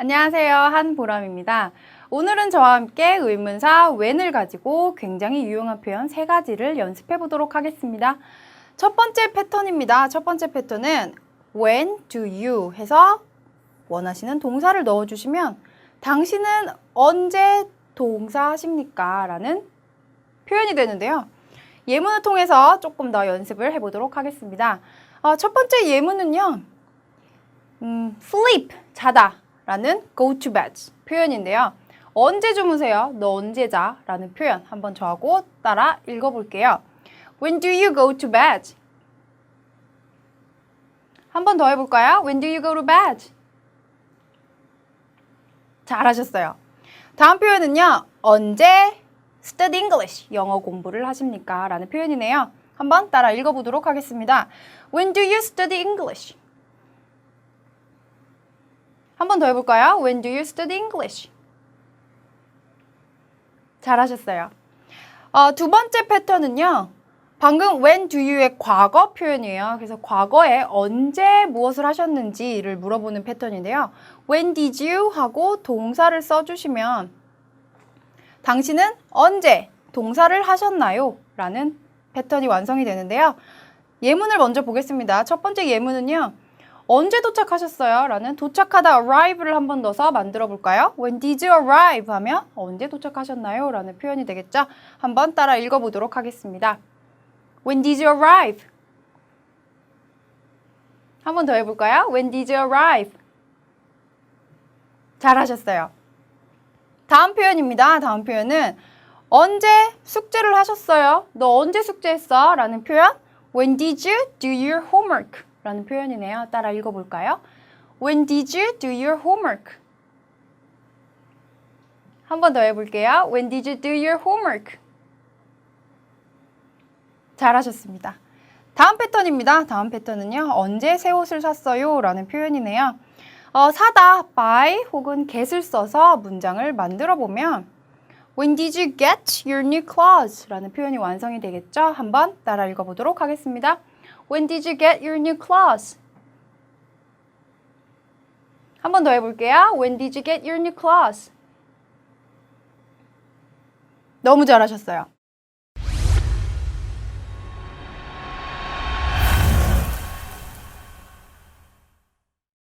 안녕하세요. 한보람입니다. 오늘은 저와 함께 의문사 when을 가지고 굉장히 유용한 표현 세 가지를 연습해 보도록 하겠습니다. 첫 번째 패턴입니다. 첫 번째 패턴은 when do you 해서 원하시는 동사를 넣어 주시면 당신은 언제 동사 하십니까? 라는 표현이 되는데요. 예문을 통해서 조금 더 연습을 해보도록 하겠습니다. 어, 첫 번째 예문은요. 음, sleep, 자다 라는 go to bed 표현인데요. 언제 주무세요? 너 언제 자? 라는 표현 한번 저하고 따라 읽어볼게요. When do you go to bed? 한번 더 해볼까요? When do you go to bed? 잘하셨어요. 다음 표현은요. 언제 study English, 영어 공부를 하십니까? 라는 표현이네요. 한번 따라 읽어보도록 하겠습니다. When do you study English? 한 번 더 해볼까요? When do you study English? 잘하셨어요. 어, 두 번째 패턴은요. 방금 when do you의 과거 표현이에요. 그래서 과거에 언제 무엇을 하셨는지를 물어보는 패턴인데요. When did you 하고 동사를 써주시면 당신은 언제 동사를 하셨나요? 라는 패턴이 완성이 되는데요. 예문을 먼저 보겠습니다. 첫 번째 예문은요. 언제 도착하셨어요? 라는 도착하다 arrive를 한 번 넣어서 만들어 볼까요? When did you arrive? 하면 언제 도착하셨나요? 라는 표현이 되겠죠? 한번 따라 읽어 보도록 하겠습니다. When did you arrive? 한 번 더 해볼까요? When did you arrive? 잘하셨어요. 다음 표현입니다. 다음 표현은 언제 숙제를 하셨어요? 너 언제 숙제했어? 라는 표현. When did you do your homework? 라는 표현이네요. 따라 읽어볼까요? When did you do your homework? 한 번 더 해볼게요. When did you do your homework? 잘하셨습니다. 다음 패턴입니다. 다음 패턴은요. 언제 새 옷을 샀어요? 라는 표현이네요. 어, 사다, buy 혹은 get을 써서 문장을 만들어 보면 When did you get your new clothes? 라는 표현이 완성이 되겠죠? 한번 따라 읽어보도록 하겠습니다. When did you get your new clothes? 한 번 더 해볼게요. When did you get your new clothes? 너무 잘하셨어요.